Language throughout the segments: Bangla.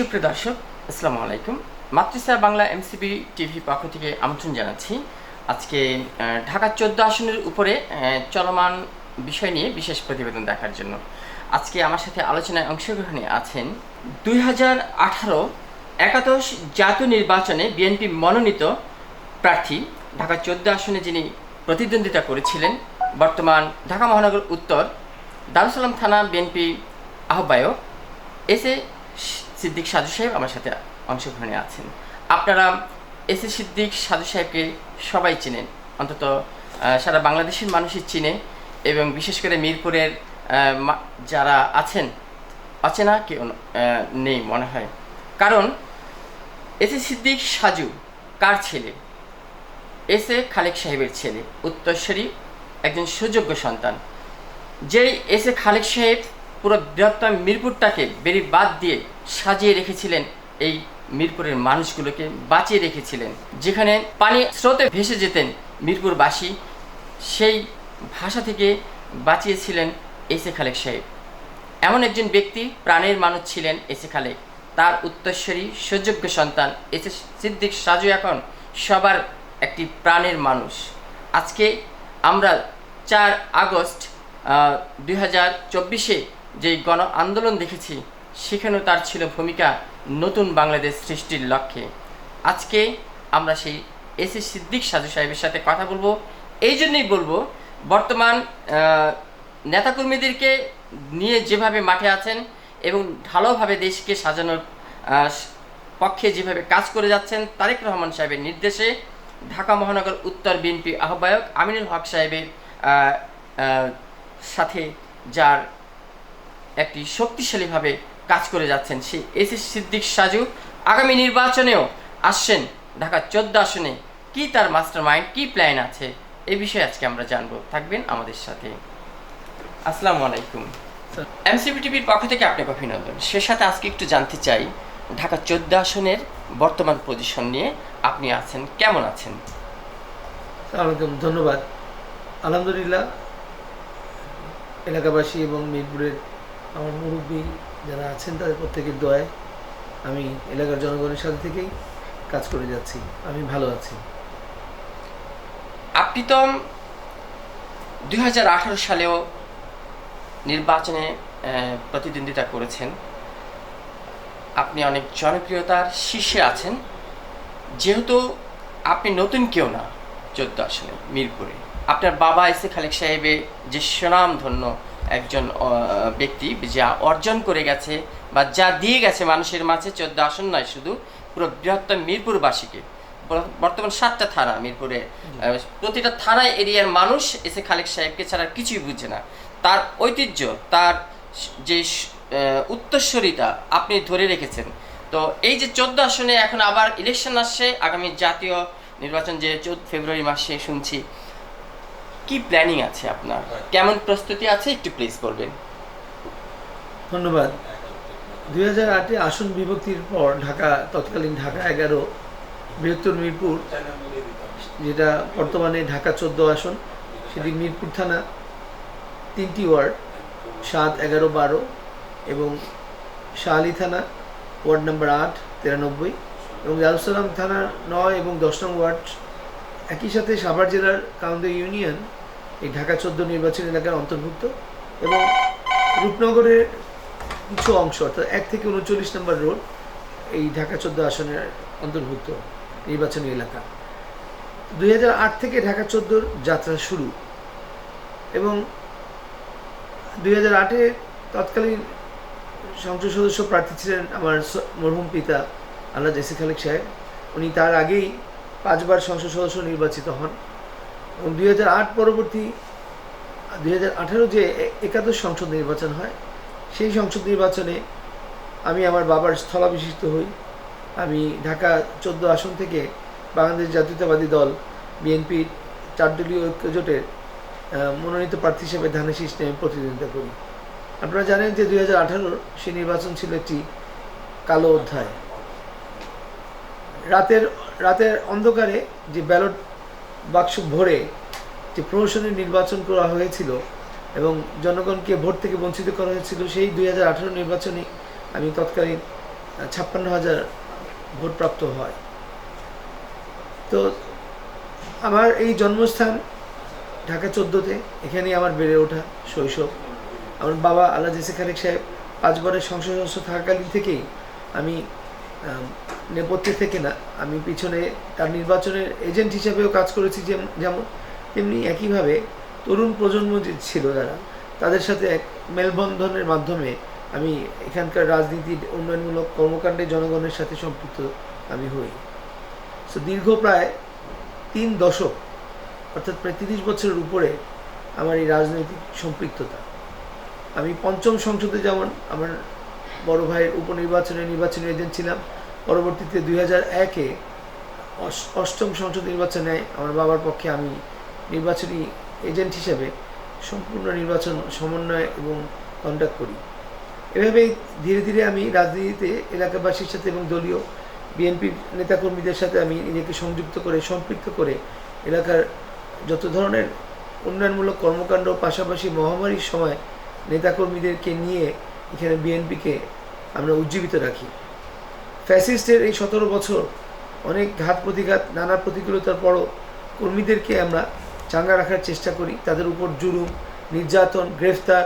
সুপ্রিয় দর্শক, আসসালামু আলাইকুম। মাতৃসা বাংলা এমসিবি টিভি পক্ষ থেকে আমন্ত্রণ জানাচ্ছি। আজকে ঢাকা চোদ্দ আসনের উপরে চলমান বিষয় নিয়ে বিশেষ প্রতিবেদন দেখার জন্য। আজকে আমার সাথে আলোচনায় অংশগ্রহণে আছেন দুই হাজার আঠারো একাদশ জাতীয় নির্বাচনে বিএনপি মনোনীত প্রার্থী, ঢাকা চোদ্দ আসনে যিনি প্রতিদ্বন্দ্বিতা করেছিলেন, বর্তমান ঢাকা মহানগর উত্তর দারুসালাম থানা বিএনপি আহ্বায়ক, এস সিদ্দিক সাজু সাহেব আমার সাথে অংশগ্রহণে আছেন। আপনারা এস এ সিদ্দিক সাজু সাহেবকে সবাই চেনেন। অন্তত সারা বাংলাদেশের মানুষই চিনে এবং বিশেষ করে মিরপুরের যারা আছেন, অচেনা কেউ নেই মনে হয়। কারণ, এস এ সিদ্দিক সাজু কার ছেলে? এস এ খালেক সাহেবের ছেলে উত্তরস্বরী একজন সুযোগ্য সন্তান। যেই এস এ খালেক সাহেব পুরো বৃহত্তম মিরপুরটাকে বেরি বাদ দিয়ে সাজিয়ে রেখেছিলেন এই মিরপুরের মানুষগুলোকে বাঁচিয়ে রেখেছিলেন। যেখানে পানি স্রোতে ভেসে যেতেন মিরপুরবাসী, সেই ভাষা থেকে বাঁচিয়েছিলেন এস এ খালেক সাহেব। এমন একজন ব্যক্তি, প্রাণের মানুষ ছিলেন এসে খালেক। তার উত্তরস্বরী সুযোগ্য সন্তান এসে সিদ্দিক সাজু এখন সবার একটি প্রাণের মানুষ। আজকে আমরা চার আগস্ট দুই হাজার চব্বিশে যেই গণ আন্দোলন দেখেছি, সেখানেও তার ছিল ভূমিকা নতুন বাংলাদেশ সৃষ্টির লক্ষ্যে। আজকে আমরা সেই এস এ সিদ্দিক সাজু সাহেবের সাথে কথা বলব। এই জন্যই বলব, বর্তমান নেতাকর্মীদেরকে নিয়ে যেভাবে মাঠে আছেন এবং ভালোভাবে দেশকে সাজানোর পক্ষে যেভাবে কাজ করে যাচ্ছেন, তারেক রহমান সাহেবের নির্দেশে ঢাকা মহানগর উত্তর বিএনপি আহ্বায়ক আমিনুল হক সাহেবের সাথে যার একটি শক্তিশালীভাবে কাজ করে যাচ্ছেন সেই এস এস সিদ্দিক সাজু। আগামী নির্বাচনেও আসছেন ঢাকা চোদ্দ আসনে। কি তার মাস্টার মাইন্ড কি প্ল্যান আছে? এ বিষয়ে আজকে আমরা জানব। থাকবেন আমাদের সাথে। আসসালামু আলাইকুম। এমসিপি টিভির পক্ষ থেকে আপনাকে অভিনন্দন। সে সাথে আজকে একটু জানতে চাই ঢাকা চোদ্দ আসনের বর্তমান পজিশন নিয়ে আপনি আছেন কেমন আছেন? ধন্যবাদ। আলহামদুলিল্লাহ এলাকাবাসী এবং মিরপুরের আমার মুরব্বী যারা আছেন তাদের প্রত্যেকের দয়ায় আমি এলাকার জনগণের সাথে থেকেই কাজ করে যাচ্ছি। আমি ভালো আছি। আপনি তো দুই হাজার আঠারো সালেও নির্বাচনে প্রতিদ্বন্দ্বিতা করেছেন। আপনি অনেক জনপ্রিয়তার শীর্ষে আছেন। যেহেতু আপনি নতুন কেউ না, চোদ্দ আসনে মিরপুরে। আপনার বাবা এসে খালেক সাহেবে যে সুনামধন্য একজন ব্যক্তি যা অর্জন করে গেছে বা যা দিয়ে গেছে মানুষের মাঝে চোদ্দ আসন নয় শুধু পুরো বৃহত্তম মিরপুরবাসীকে। বর্তমান সাতটা থানা মিরপুরে। প্রতিটা থানায় এরিয়ার মানুষ এসে খালেক সাহেবকে ছাড়া কিছুই বুঝে না। তার ঐতিহ্য তার যে উত্তরস্বরিতা আপনি ধরে রেখেছেন। তো এই যে চোদ্দ আসনে এখন আবার ইলেকশন আসছে আগামী জাতীয় নির্বাচন যে চোদ্দ ফেব্রুয়ারি মাসে শুনছি কি প্ল্যানিং আছে আপনার? কেমন প্রস্তুতি আছে? একটু প্লিজ বলবেন। ধন্যবাদ। দুই হাজার আটে আসন বিভক্তির পর ঢাকা, তৎকালীন ঢাকা এগারো, বৃহত্তর মিরপুর, যেটা বর্তমানে ঢাকা চোদ্দ আসন, সেটি মিরপুর থানা, তিনটি ওয়ার্ড, সাত, এগারো, বারো, এবং শাহালি থানা, ওয়ার্ড নাম্বার আট, তিরানব্বই, এবং দারুসালাম থানা নয় এবং দশ নং ওয়ার্ড। একই সাথে সাভার জেলার কাউন্দ ইউনিয়ন এই ঢাকা চোদ্দ নির্বাচন এলাকার অন্তর্ভুক্ত এবং রূপনগরের কিছু অংশ, অর্থাৎ এক থেকে উনচল্লিশ নম্বর রোড এই ঢাকা চোদ্দ আসনের অন্তর্ভুক্ত নির্বাচনী এলাকা। দুই হাজার আট থেকে ঢাকা চোদ্দোর যাত্রা শুরু এবং দুই হাজার আটে তৎকালীন সংসদ সদস্য প্রার্থী ছিলেন আমার মরহুম পিতা আল্লাহ জেসি খালেক সাহেব। উনি তার আগেই পাঁচবার সংসদ সদস্য নির্বাচিত হন। দুই হাজার আট পরবর্তী, দুই হাজার আঠারো যে একাদশ সংসদ নির্বাচন হয়, সেই সংসদ নির্বাচনে আমি আমার বাবার স্থলাভিষিক্ত হই। আমি ঢাকা চোদ্দ আসন থেকে বাংলাদেশ জাতীয়তাবাদী দল বিএনপির চারদলীয় ঐক্যজোটের মনোনীত প্রার্থী হিসেবে ধানের শীষ নিয়ে প্রতিদ্বন্দ্বিতা করি। আপনারা জানেন যে দুই হাজার সেই নির্বাচন ছিল একটি কালো অধ্যায়। রাতের রাতের অন্ধকারে যে ব্যালট বাক্স ভরে যে প্রহসনের নির্বাচন করা হয়েছিল এবং জনগণকে ভোট থেকে বঞ্চিত করা হয়েছিল সেই দুই হাজার আঠারো নির্বাচনে আমি তৎকালীন ছাপ্পান্ন হাজার ভোট প্রাপ্ত হয়। তো আমার এই জন্মস্থান ঢাকা চোদ্দোতে এখানেই আমার বেড়ে ওঠা শৈশব। আমার বাবা আল্লাহ জেসে খালেক সাহেব পাঁচবারের সংসদ সদস্য থাকাকালীন থেকেই আম, নেপথ্যে থেকে না, আমি পিছনে তার নির্বাচনের এজেন্ট হিসেবেও কাজ করেছি যেম- যেমন তেমনি একইভাবে তরুণ প্রজন্ম যে ছিল যারা, তাদের সাথে এক মেলবন্ধনের মাধ্যমে আমি এখানকার রাজনীতির উন্নয়নমূলক কর্মকাণ্ডে জনগণের সাথে সম্পৃক্ত আমি হই। সো দীর্ঘ প্রায় তিন দশক, অর্থাৎ প্রায় তিরিশ বছরের উপরে আমার এই রাজনৈতিক সম্পৃক্ততা। আমি পঞ্চম সংসদে যেমন আমার বড় ভাইয়ের উপনির্বাচনে নির্বাচনী এজেন্ট ছিলাম পরবর্তীতে দুই হাজার একে অষ্টম সংসদ নির্বাচনে আমার বাবার পক্ষে আমি নির্বাচনী এজেন্ট হিসেবে সম্পূর্ণ নির্বাচন সমন্বয় এবং কন্ডাক্ট করি। এভাবেই ধীরে ধীরে আমি রাজনীতিতে এলাকাবাসীর সাথে এবং দলীয় বিএনপির নেতাকর্মীদের সাথে আমি নিজেকে সংযুক্ত করে, সম্পৃক্ত করে এলাকার যত ধরনের উন্নয়নমূলক কর্মকাণ্ড পাশাপাশি মহামারীর সময় নেতাকর্মীদেরকে নিয়ে এখানে বিএনপিকে আমরা উজ্জীবিত রাখি। ফ্যাসিস্টের এই সতেরো বছর, অনেক ঘাত প্রতিঘাত, নানা প্রতিকূলতার পরও কর্মীদেরকে আমরা চাঙ্গা রাখার চেষ্টা করি। তাদের উপর জুলুম, নির্যাতন, গ্রেফতার,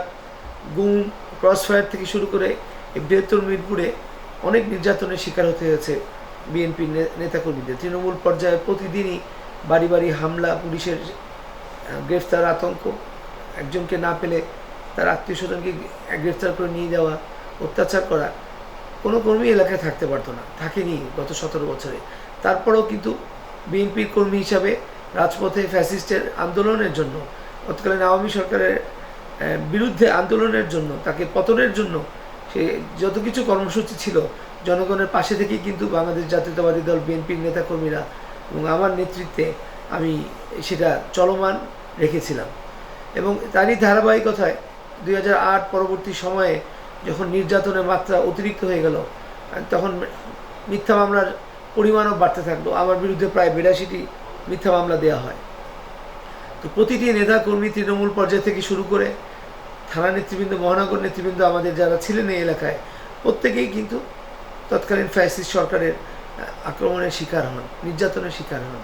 গুম, ক্রসফায়ার থেকে শুরু করে বৃহত্তর মিরপুরে অনেক নির্যাতনের শিকার হতে হয়েছে বিএনপির নেতাকর্মীদের। তৃণমূল পর্যায়ে প্রতিদিনই বাড়ি বাড়ি হামলা, পুলিশের গ্রেফতার আতঙ্ক। একজনকে না পেলে তার আত্মীয় স্বজনকে গ্রেফতার করে নিয়ে যাওয়া, অত্যাচার করা কোনো কর্মী এলাকায় থাকতে পারতো না, থাকেনি গত সতেরো বছরে। তারপরেও কিন্তু বিএনপির কর্মী হিসাবে রাজপথে ফ্যাসিস্টের আন্দোলনের জন্য তৎকালীন আওয়ামী সরকারের বিরুদ্ধে আন্দোলনের জন্য, তাকে পতনের জন্য সে যত কিছু কর্মসূচি ছিল, জনগণের পাশে থেকেই কিন্তু বাংলাদেশ জাতীয়তাবাদী দল, বিএনপির নেতাকর্মীরা এবং আমার নেতৃত্বে আমি সেটা চলমান রেখেছিলাম। এবং তারই ধারাবাহিকতায় দুই হাজার আট পরবর্তী সময়ে যখন নির্যাতনের মাত্রা অতিরিক্ত হয়ে গেল, তখন মিথ্যা মামলার পরিমাণও বাড়তে থাকল। আমার বিরুদ্ধে প্রায় বিরাশিটি মিথ্যা মামলা দেওয়া হয়। তো প্রতিটি নেতা কর্মী তৃণমূল পর্যায় থেকে শুরু করে থানা নেতৃবৃন্দ, মহানগর নেতৃবৃন্দ আমাদের যারা ছিলেন এই এলাকায়, প্রত্যেকেই কিন্তু তৎকালীন ফ্যাসিস্ট সরকারের আক্রমণের শিকার হন, নির্যাতনের শিকার হন।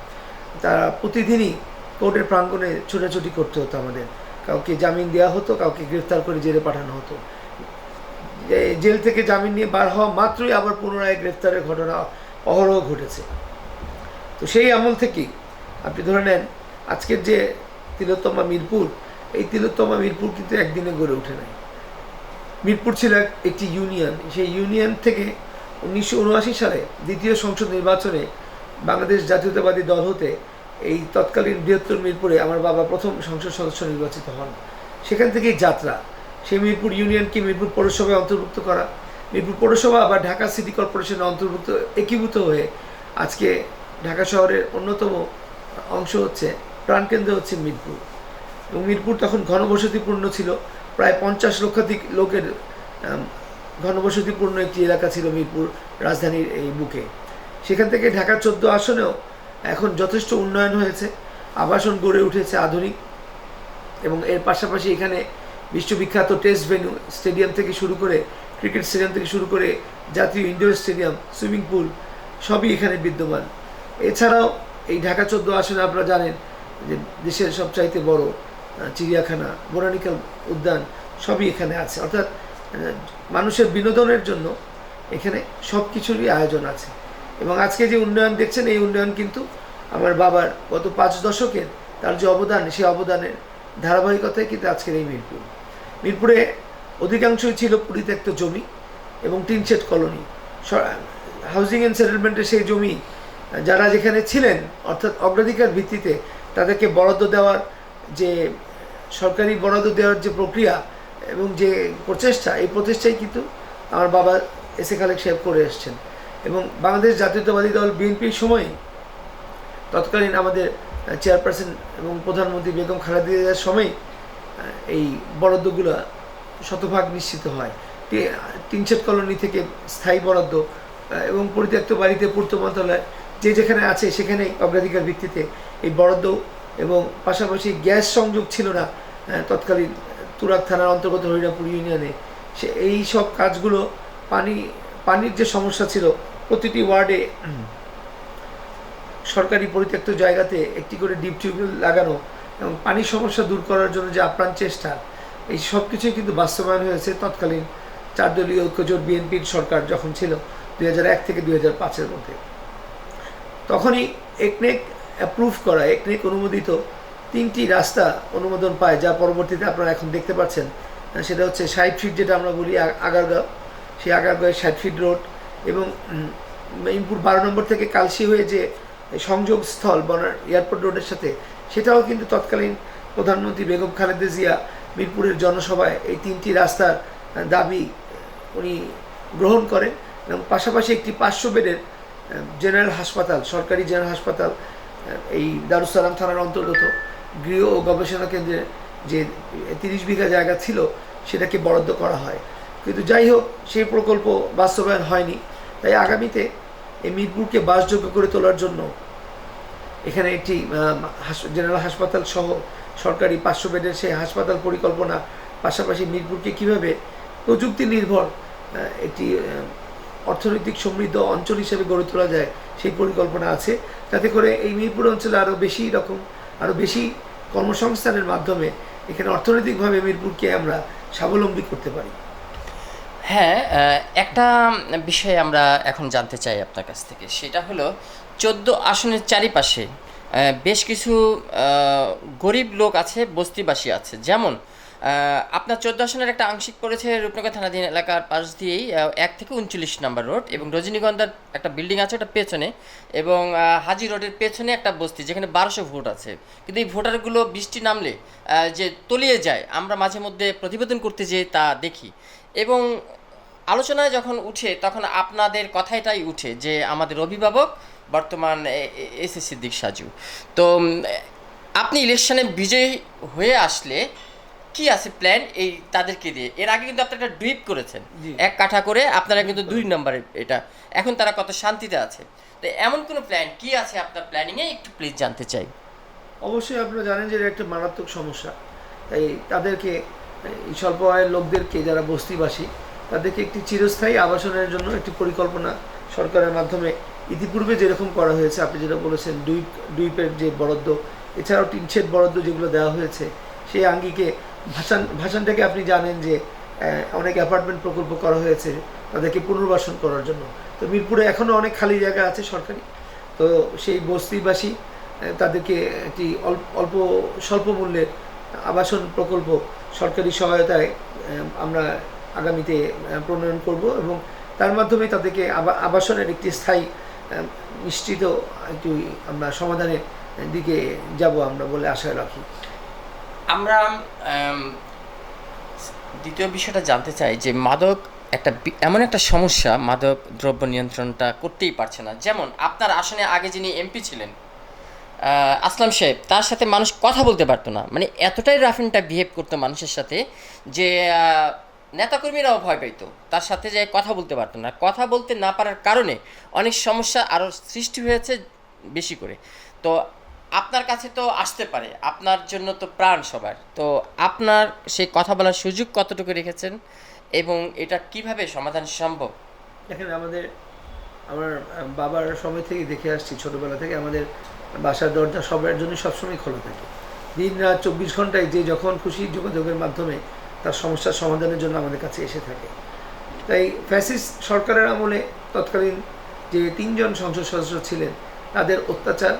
তারা প্রতিদিনই কোর্টের প্রাঙ্গণে ছোটাছুটি করতে হতো আমাদের। কাউকে জামিন দেওয়া হতো, কাউকে গ্রেফতার করে জেলে পাঠানো হতো। জেল থেকে জামিন নিয়ে বার হওয়া মাত্রই আবার পুনরায় গ্রেফতারের ঘটনা অহরহ ঘটেছে। তো সেই আমল থেকেই আপনি ধরে নেন, আজকের যে তিলোত্তমা মিরপুর, এই তিলোত্তমা মিরপুর কিন্তু একদিনে গড়ে ওঠে নাই। মিরপুর ছিল একটি ইউনিয়ন। সেই ইউনিয়ন থেকে উনিশশো উনআশি সালে দ্বিতীয় সংসদ নির্বাচনে বাংলাদেশ জাতীয়তাবাদী দল হতে এই তৎকালীন বৃহত্তর মিরপুরে আমার বাবা প্রথম সংসদ সদস্য নির্বাচিত হন। সেখান থেকেই যাত্রা সেই মিরপুর ইউনিয়নকে মিরপুর পৌরসভায় অন্তর্ভুক্ত করা? মিরপুর পৌরসভা বা ঢাকা সিটি কর্পোরেশনে অন্তর্ভুক্ত, একীভূত হয়ে আজকে ঢাকা শহরের অন্যতম অংশ হচ্ছে, প্রাণকেন্দ্র হচ্ছে মিরপুর। এবং মিরপুর তখন ঘনবসতিপূর্ণ ছিল। প্রায় পঞ্চাশ লক্ষাধিক লোকের ঘনবসতিপূর্ণ একটি এলাকা ছিল মিরপুর রাজধানীর এই বুকে। সেখান থেকে ঢাকার চোদ্দ আসনেও এখন যথেষ্ট উন্নয়ন হয়েছে, আবাসন গড়ে উঠেছে আধুনিক। এবং এর পাশাপাশি এখানে বিশ্ববিখ্যাত টেস্ট ভেন্যু স্টেডিয়াম থেকে শুরু করে ক্রিকেট স্টেডিয়াম থেকে শুরু করে জাতীয় ইনডোর স্টেডিয়াম সুইমিং পুল সবই এখানে বিদ্যমান। এছাড়াও এই ঢাকা চোদ্দ আসনে আপনারা জানেন যে দেশের সবচাইতে বড় চিড়িয়াখানা বোটানিক্যাল উদ্যান সবই এখানে আছে। অর্থাৎ মানুষের বিনোদনের জন্য এখানে সব কিছুরই আয়োজন আছে। এবং আজকে যে উন্নয়ন দেখছেন, এই উন্নয়ন কিন্তু আমার বাবার গত পাঁচ দশকের তার যে অবদান সেই অবদানের ধারাবাহিকতায় কিন্তু আজকের এই মিরপুর। মিরপুরে অধিকাংশই ছিল পরিত্যক্ত জমি এবং tin shed colony housing and সেটেলমেন্টের সেই জমি যারা যেখানে ছিলেন, অর্থাৎ অগ্রাধিকার ভিত্তিতে তাদেরকে বরাদ্দ দেওয়ার যে সরকারি বরাদ্দ দেওয়ার যে প্রক্রিয়া এবং যে প্রচেষ্টা, এই প্রচেষ্টাই কিন্তু আমার বাবা এসে খালেক সাহেব করে এসছেন। এবং বাংলাদেশ জাতীয়তাবাদী দল বিএনপির সময় তৎকালীন আমাদের চেয়ারপারসন এবং প্রধানমন্ত্রী বেগম খালেদা জিয়ার সময় এই বরাদ্দগুলো শতভাগ নিশ্চিত হয়। টিনশেড কলোনি থেকে স্থায়ী বরাদ্দ এবং পরিত্যক্ত বাড়িতে পূর্ত মন্ত্রণালয় যে যেখানে আছে সেখানেই অগ্রাধিকার ভিত্তিতে এই বরাদ্দ এবং পাশাপাশি গ্যাস সংযোগ ছিল না তৎকালীন তুরাক থানার অন্তর্গত হরিরাপুর ইউনিয়নে। সে, এই সব কাজগুলো পানি, পানির যে সমস্যা ছিল, প্রতিটি ওয়ার্ডে সরকারি পরিত্যক্ত জায়গাতে একটি করে ডিপ টিউবওয়েল লাগানো এবং পানির সমস্যা দূর করার জন্য যে আপ্রাণ চেষ্টা, এই সব কিছুই কিন্তু বাস্তবায়ন হয়েছে তৎকালীন চার দলীয় ঐক্যজোট বিএনপির সরকার যখন ছিল দুই থেকে দুই হাজার মধ্যে। তখনই একনেক অ্যাপ্রুভ করা, একনেক অনুমোদিত তিনটি রাস্তা অনুমোদন পায়, যা পরবর্তীতে আপনারা এখন দেখতে পাচ্ছেন। সেটা হচ্ছে ষাট ফিট যেটা আমরা বলি আগারগাঁও, সেই আগারগাঁয়ের ষাট ফিট রোড এবং মেইনপুর বারো নম্বর থেকে কালসি হয়ে যে সংযোগ স্থল বনার এয়ারপোর্ট রোডের সাথে সেটাও কিন্তু তৎকালীন প্রধানমন্ত্রী বেগম খালেদা জিয়া মিরপুরের জনসভায় এই তিনটি রাস্তার দাবি উনি গ্রহণ করেন এবং পাশাপাশি একটি পাঁচশো বেডের জেনারেল হাসপাতাল, সরকারি জেনারেল হাসপাতাল এই দারুসালাম থানার অন্তর্গত গৃহ ও গবেষণা কেন্দ্রে যে তিরিশ বিঘা জায়গা ছিল সেটাকে বরাদ্দ করা হয়। কিন্তু যাই হোক, সেই প্রকল্প বাস্তবায়ন হয়নি। তাই আগামীতে এই মিরপুরকে বাসযোগ্য করে তোলার জন্য এখানে একটি জেনারেল হাসপাতাল সহ সরকারি পাঁচশো বেডের সেই হাসপাতাল পরিকল্পনা পাশাপাশি মিরপুরকে কীভাবে প্রযুক্তি নির্ভর একটি অর্থনৈতিক সমৃদ্ধ অঞ্চল হিসেবে গড়ে তোলা যায়, সেই পরিকল্পনা আছে। যাতে করে এই মিরপুর অঞ্চলে আরও বেশি রকম আরও বেশি কর্মসংস্থানের মাধ্যমে এখানে অর্থনৈতিকভাবে মিরপুরকে আমরা স্বাবলম্বী করতে পারি। হ্যাঁ একটা বিষয় আমরা এখন জানতে চাই আপনার কাছ থেকে। সেটা হলো, চোদ্দ আসনের চারিপাশে বেশ কিছু গরিব লোক আছে, বস্তিবাসী আছে। যেমন আপনার চোদ্দ আসনের একটা আংশিক পড়েছে রূপনগর থানাধীন এলাকার পাশ দিয়েই এক থেকে উনচল্লিশ নাম্বার রোড এবং রজনীগন্ধার একটা বিল্ডিং আছে ওটা পেছনে এবং হাজি রোডের পেছনে একটা বস্তি যেখানে বারোশো ভোট আছে। কিন্তু এই ভোটারগুলো বৃষ্টি নামলে যে তলিয়ে যায়, আমরা মাঝে মধ্যে প্রতিবেদন করতে যেয়ে তা দেখি। এবং আলোচনায় যখন উঠে তখন আপনাদের কথাটাই উঠে যে আমাদের অভিভাবক বর্তমান এস এস সিদ্দিক সাজু। তো আপনি ইলেকশনে বিজয়ী হয়ে আসলে কি আছে প্ল্যান এই তাদেরকে দিয়ে। এর আগে কিন্তু আপনারা একটা ডুইপ করেছেন। এক কাঠা করে আপনারা কিন্তু দুই নম্বরে এটা। এখন তারা কত শান্তিতে আছে। তো এমন কোনো প্ল্যান কি আছে আপনার প্ল্যানিংয়ে একটু প্লিজ জানতে চাই। অবশ্যই আপনারা জানেন যে এটা একটা মারাত্মক সমস্যা। তাই তাদেরকে স্বল্প আয়ের লোকদেরকে যারা বস্তিবাসী তাদেরকে একটি চিরস্থায়ী আবাসনের জন্য একটি পরিকল্পনা সরকারের মাধ্যমে ইতিপূর্বে যেরকম করা হয়েছে, আপনি যেটা বলেছেন, দুই দুইপের যে বরাদ্দ, এছাড়াও টিনশেড বরাদ্দ যেগুলো দেওয়া হয়েছে, সেই আঙ্গিকে ভাষান ভাষানটাকে আপনি জানেন যে অনেক অ্যাপার্টমেন্ট প্রকল্প করা হয়েছে তাদেরকে পুনর্বাসন করার জন্য। তো মিরপুরে এখনও অনেক খালি জায়গা আছে সরকারি। তো সেই বস্তিবাসী তাদেরকে একটি অল্প স্বল্প মূল্যের আবাসন প্রকল্প সরকারি সহায়তায় আমরা আগামীতে প্রণয়ন করব এবং তার মাধ্যমে তাদেরকে আবা- আবাসনের একটি স্থায়ী নিশ্চিত একটি, আমরা সমাধানের দিকে যাব আমরা বলে আশা রাখি। আমরা দ্বিতীয় বিষয়টা জানতে চাই যে মাদক একটা এমন একটা সমস্যা মাদক দ্রব্য নিয়ন্ত্রণটা করতেই পারছে না। যেমন আপনার আসনে আগে যিনি এমপি ছিলেন আসলাম সাহেব, তার সাথে মানুষ কথা বলতে পারতো না। মানে এতটাই রাফিনটা বিহেভ করতো মানুষের সাথে যে নেতাকর্মীরাও ভয় পাইতো তার সাথে যে কথা বলতে পারতো না। কথা বলতে না পারার কারণে অনেক সমস্যা আরও সৃষ্টি হয়েছে বেশি করে। তো আপনার কাছে তো আসতে পারে। আপনার জন্য তো প্রাণ সবার। তো আপনার সেই কথা বলার সুযোগ কতটুকু রেখেছেন এবং এটা কীভাবে সমাধান সম্ভব? দেখেন, আমাদের, আমার বাবার সময় থেকে দেখে আসছি, ছোটোবেলা থেকে আমাদের বাসার দরজা সবার জন্য সবসময় খোলা থাকে। দিন রাত চব্বিশ ঘন্টায় যে যখন খুশি যোগাযোগের মাধ্যমে তার সমস্যার সমাধানের জন্য আমাদের কাছে এসে থাকে। তাই ফ্যাসিস সরকারের আমলে তৎকালীন যে তিনজন সংসদ সদস্য ছিলেন, তাদের অত্যাচার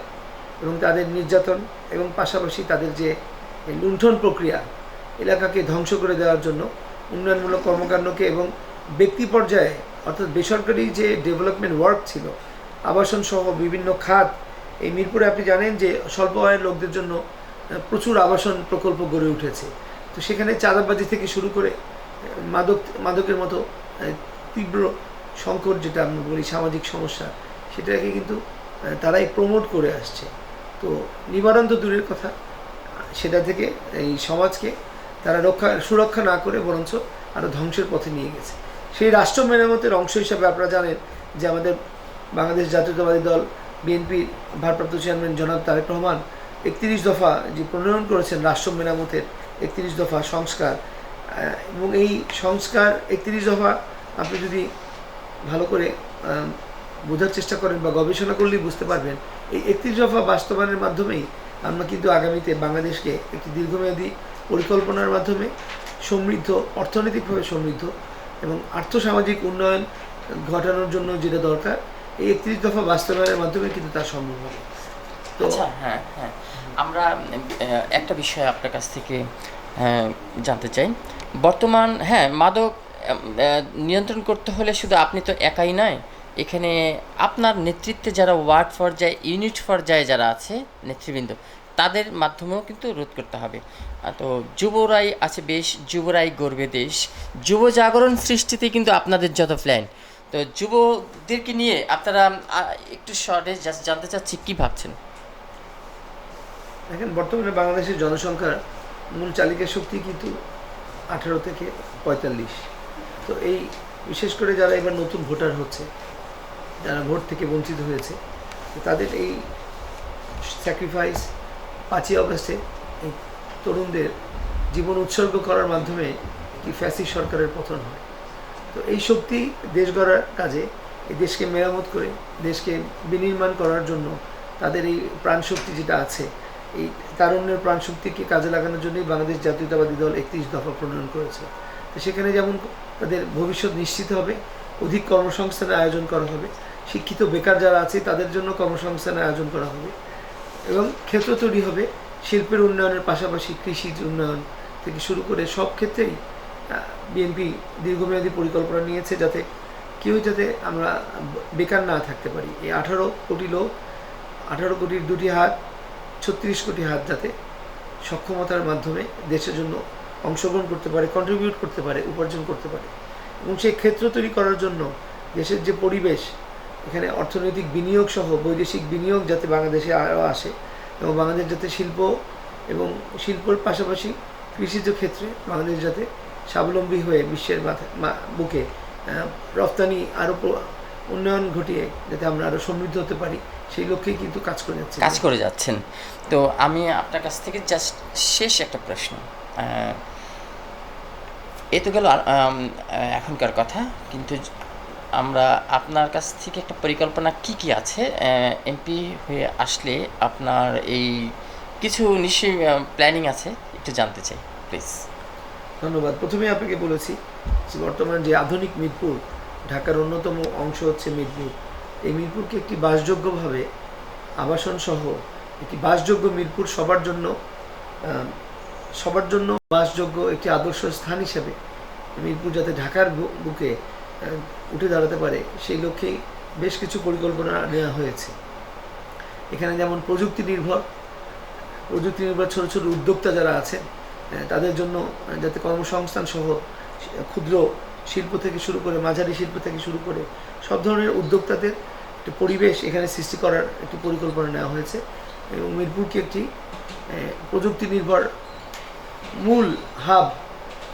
এবং তাদের নির্যাতন এবং পাশাপাশি তাদের যে লুণ্ঠন প্রক্রিয়া, এলাকাকে ধ্বংস করে দেওয়ার জন্য উন্নয়নমূলক কর্মকাণ্ডকে এবং ব্যক্তি পর্যায়ে, অর্থাৎ বেসরকারি যে ডেভেলপমেন্ট ওয়ার্ক ছিল, আবাসন সহ বিভিন্ন খাত, এই মিরপুরে আপনি জানেন যে স্বল্প আয়ের লোকদের জন্য প্রচুর আবাসন প্রকল্প গড়ে উঠেছে। তো সেখানে চাঁদাবাজি থেকে শুরু করে মাদক, মাদকের মতো তীব্র সংকট যেটা আমরা বলি সামাজিক সমস্যা, সেটাকে কিন্তু তারাই প্রমোট করে আসছে। তো নিবারণ তো দূরের কথা, সেটা থেকে এই সমাজকে তারা রক্ষা, সুরক্ষা না করে বরঞ্চ আরও ধ্বংসের পথে নিয়ে গেছে। সেই রাষ্ট্র মেরামতের অংশ হিসাবে আপনারা জানেন যে আমাদের বাংলাদেশ জাতীয়তাবাদী দল, বিএনপির ভারপ্রাপ্ত চেয়ারম্যান জনাব তারেক রহমান একত্রিশ দফা যে প্রণয়ন করেছেন রাষ্ট্র মেরামতের একত্রিশ দফা সংস্কার এবং এই সংস্কার একত্রিশ দফা আপনি যদি ভালো করে বোঝার চেষ্টা করেন বা গবেষণা করলেই বুঝতে পারবেন, এই একত্রিশ দফা বাস্তবায়নের মাধ্যমেই আমরা কিন্তু আগামীতে বাংলাদেশকে একটি দীর্ঘমেয়াদী পরিকল্পনার মাধ্যমে সমৃদ্ধ, অর্থনৈতিকভাবে সমৃদ্ধ এবং আর্থসামাজিক উন্নয়ন ঘটানোর জন্য যেটা দরকার, এই একত্রিশ দফা বাস্তবায়নের মাধ্যমে কিন্তু তা সম্ভব হবে। আচ্ছা। হ্যাঁ হ্যাঁ। আমরা একটা বিষয় আপনার কাছ থেকে আহ, জানতে চাই। বর্তমান হ্যাঁ মাদক নিয়ন্ত্রণ করতে হলে শুধু আপনি তো একাই নয় এখানে আপনার নেতৃত্বে যারা ওয়ার্ড পর্যায়ে ইউনিট পর্যায়ে যারা আছে নেতৃবৃন্দ তাদের মাধ্যমেও কিন্তু রোধ করতে হবে। তো যুবরাই আছে বেশ যুবরাই গর্বে দেশ। যুব জাগরণ সৃষ্টিতে কিন্তু আপনাদের যত প্ল্যান তো যুবদেরকে নিয়ে আপনারা একটু শর্টে জাস্ট জানতে চাচ্ছি কী ভাবছেন? দেখেন, বর্তমানে বাংলাদেশের জনসংখ্যার মূল চালিকা শক্তি কিন্তু আঠারো থেকে পঁয়তাল্লিশ। তো এই বিশেষ করে যারা এবার নতুন ভোটার হচ্ছে, যারা ভোট থেকে বঞ্চিত হয়েছে তাদের এই স্যাক্রিফাইস পাঁচই অগস্টে এই তরুণদের জীবন উৎসর্গ করার মাধ্যমে একটি ফ্যাসি সরকারের পতন হয়। তো এই শক্তি দেশ গড়ার কাজে, এই দেশকে মেরামত করে, দেশকে বিনির্মাণ করার জন্য তাদের এই প্রাণশক্তি যেটা আছে এই তারুণ্যের প্রাণশক্তিকে কাজে লাগানোর জন্যই বাংলাদেশ জাতীয়তাবাদী দল একত্রিশ দফা প্রণয়ন করেছে। তো সেখানে যেমন তাদের ভবিষ্যৎ নিশ্চিত হবে, অধিক কর্মসংস্থানের আয়োজন করা হবে, শিক্ষিত বেকার যারা আছে তাদের জন্য কর্মসংস্থানের আয়োজন করা হবে এবং ক্ষেত্র তৈরি হবে, শিল্পের উন্নয়নের পাশাপাশি কৃষিজ উন্নয়ন থেকে শুরু করে সব ক্ষেত্রেই বিএনপি দীর্ঘমেয়াদী পরিকল্পনা নিয়েছে যাতে কেউ যাতে আমরা বেকার না থাকতে পারি। এই আঠারো কোটি লোক, আঠারো কোটির দুটি হাত ছত্রিশ কোটি হাত যাতে সক্ষমতার মাধ্যমে দেশের জন্য অংশগ্রহণ করতে পারে কন্ট্রিবিউট করতে পারে, উপার্জন করতে পারে। এবং সেই ক্ষেত্র তৈরি করার জন্য দেশের যে পরিবেশ, এখানে অর্থনৈতিক বিনিয়োগ সহ বৈদেশিক বিনিয়োগ যাতে বাংলাদেশে আরও আসে এবং বাংলাদেশ যাতে শিল্প এবং শিল্পর পাশাপাশি কৃষিজ ক্ষেত্রে বাংলাদেশ যাতে স্বাবলম্বী হয়ে বিশ্বের বুকে রপ্তানি আরও উন্নয়ন ঘটিয়ে যাতে আমরা আরও সমৃদ্ধ হতে পারি। সেই লক্ষ্যেই কিন্তু কাজ করে যাচ্ছে কাজ করে যাচ্ছেন। তো আমি আপনার কাছ থেকে জাস্ট শেষ একটা প্রশ্ন। এ তো গেল এখনকার কথা। কিন্তু আমরা আপনার কাছ থেকে একটা পরিকল্পনা কি কি আছে? এমপি হয়ে আসলে আপনার এই কিছু নিশ্চয়ই প্ল্যানিং আছে। একটু জানতে চাই প্লিজ ধন্যবাদ। প্রথমে আপনাকে বলেছি বর্তমান যে আধুনিক মিরপুর ঢাকার অন্যতম অংশ হচ্ছে মিরপুর। এই মিরপুরকে একটি বাসযোগ্যভাবে আবাসন সহ একটি বাসযোগ্য মিরপুর সবার জন্য সবার জন্য বাসযোগ্য একটি আদর্শ স্থান হিসেবে মিরপুর যাতে ঢাকার বুকে উঠে দাঁড়াতে পারে, সেই লক্ষ্যেই বেশ কিছু পরিকল্পনা নেওয়া হয়েছে। এখানে যেমন প্রযুক্তি নির্ভর প্রযুক্তি নির্ভর ছোটো ছোটো উদ্যোক্তা যারা আছেন তাদের জন্য যাতে কর্মসংস্থান সহ ক্ষুদ্র শিল্প থেকে শুরু করে, মাঝারি শিল্প থেকে শুরু করে, সব ধরনের উদ্যোক্তাদের একটি পরিবেশ এখানে সৃষ্টি করার একটি পরিকল্পনা নেওয়া হয়েছে। এবং মিরপুরকে একটি প্রযুক্তি নির্ভর মূল হাব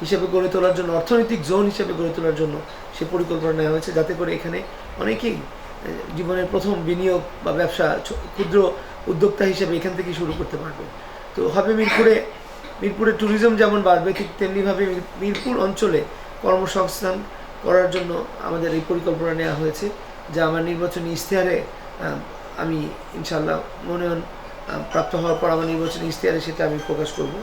হিসেবে গড়ে তোলার জন্য, অর্থনৈতিক জোন হিসেবে গড়ে তোলার জন্য সে পরিকল্পনা নেওয়া হয়েছে। যাতে করে এখানে অনেকেই জীবনের প্রথম বিনিয়োগ বা ব্যবসা ক্ষুদ্র উদ্যোক্তা হিসেবে এখান থেকে শুরু করতে পারবে। তো হবে মিরপুরে মিরপুরে ট্যুরিজম যেমন বাড়বে, ঠিক তেমনিভাবে মিরপুর অঞ্চলে কর্মসংস্থান করার জন্য আমাদের এই পরিকল্পনা নেওয়া হয়েছে, যা আমার নির্বাচনী ইশতেহারে আমি ইনশাল্লাহ মনোনয়ন প্রাপ্ত হওয়ার পর আমার নির্বাচনী ইশতেহারে সেটা আমি প্রকাশ করব।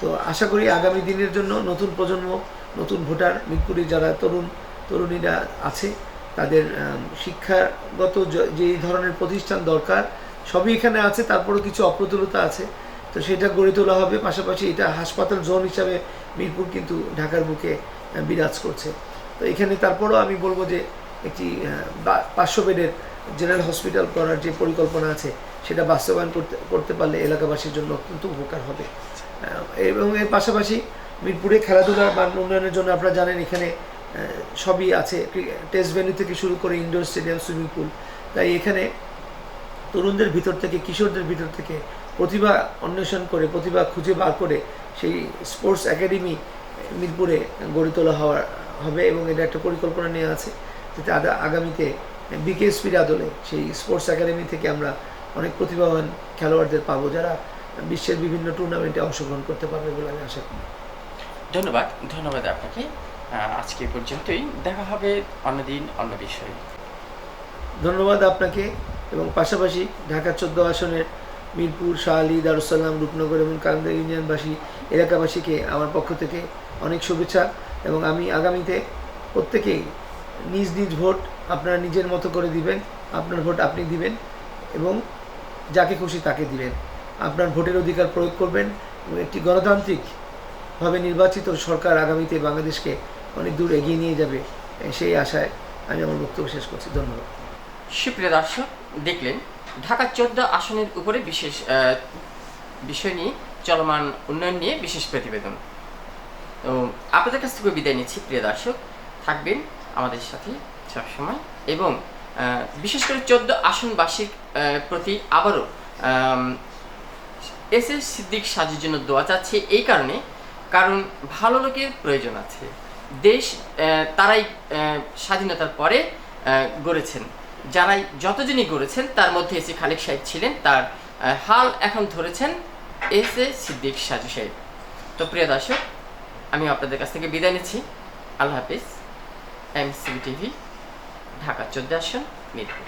তো আশা করি আগামী দিনের জন্য নতুন প্রজন্ম, নতুন ভোটার মিরপুরে যারা তরুণ, তরুণীরা আছে, তাদের শিক্ষাগত য- ধরনের প্রতিষ্ঠান দরকার, সবই এখানে আছে, তারপরেও কিছু অপ্রতুলতা আছে। তো সেটা গড়ে তোলা হবে, পাশাপাশি এটা হাসপাতাল জোন হিসাবে মিরপুর কিন্তু ঢাকার বুকে বিরাজ করছে। তো এখানে তারপরও আমি বলব যে একটি পাঁচশো বেডের জেনারেল হসপিটাল করার যে পরিকল্পনা আছে, সেটা বাস্তবায়ন করতে করতে পারলে এলাকাবাসীর জন্য অত্যন্ত উপকার হবে। এবং এর পাশাপাশি মিরপুরে খেলাধুলার মান উন্নয়নের জন্য আপনারা জানেন এখানে সবই আছে। টেস্ট ভেন্যু থেকে শুরু করে ইনডোর স্টেডিয়াম সুইমিং পুল তাই এখানে তরুণদের ভিতর থেকে, কিশোরদের ভিতর থেকে প্রতিভা অন্বেষণ করে, প্রতিভা খুঁজে বার করে সেই স্পোর্টস একাডেমি মিরপুরে গড়ে তোলা হওয়ার হবে এবং এটা একটা পরিকল্পনা নেওয়া আছে যাতে আগা- আগামীতে বিকেএসপির আদলে সেই স্পোর্টস একাডেমি থেকে আমরা অনেক প্রতিভাবান খেলোয়াড়দের পাবো যারা বিশ্বের বিভিন্ন টুর্নামেন্টে অংশগ্রহণ করতে পারবে বলে আমি আশা করি। ধন্যবাদ ধন্যবাদ আপনাকে। আজকে পর্যন্তই। দেখা হবে অন্যদিন অন্য বিষয়ে। ধন্যবাদ আপনাকে এবং পাশাপাশি ঢাকা চোদ্দ আসনের মিরপুর শাহালি দারুসালাম রূপনগর এবং কান্দা ইউনিয়নবাসী এলাকাবাসীকে আমার পক্ষ থেকে অনেক শুভেচ্ছা এবং আমি আগামীতে প্রত্যেকেই নিজ নিজ ভোট আপনারা নিজের মতো করে দিবেন, আপনার ভোট আপনি দিবেন এবং যাকে খুশি তাকে দিবেন। আপনার ভোটের অধিকার প্রয়োগ করবেন এবং একটি গণতান্ত্রিকভাবে নির্বাচিত সরকার আগামীতে বাংলাদেশকে অনেক দূর এগিয়ে নিয়ে যাবে, সেই আশায় আমি আমার বক্তব্য শেষ করছি। ধন্যবাদ। সুপ্রিয় দর্শক, দেখলেন ঢাকা চোদ্দ আসনের উপরে বিশেষ বিষয় নিয়ে চলমান উন্নয়ন নিয়ে বিশেষ প্রতিবেদন। তো আপনাদের কাছ থেকে বিদায় নিচ্ছি, প্রিয় দর্শক। থাকবেন আমাদের সাথে সবসময় এবং বিশেষ করে চোদ্দ আসনবাসীর প্রতি আবারও এস এস সিদ্দিক সাজের জন্য দোয়া চাচ্ছে এই কারণে, কারণ ভালো লোকের প্রয়োজন আছে। দেশ তারাই স্বাধীনতার পরে গড়েছেন। যারাই যতজনই গড়েছেন, তার মধ্যে এসে খালেক সাহেব ছিলেন, তার হাল এখন ধরেছেন এস এ সিদ্দিক সাজু সাহেব। তো প্রিয় দর্শক আমি আপনাদের কাছ থেকে বিদায় নিচ্ছি। আল্লাহ হাফিজ। এম টিভি ঢাকা চোদ্দ আসন মিরপুর।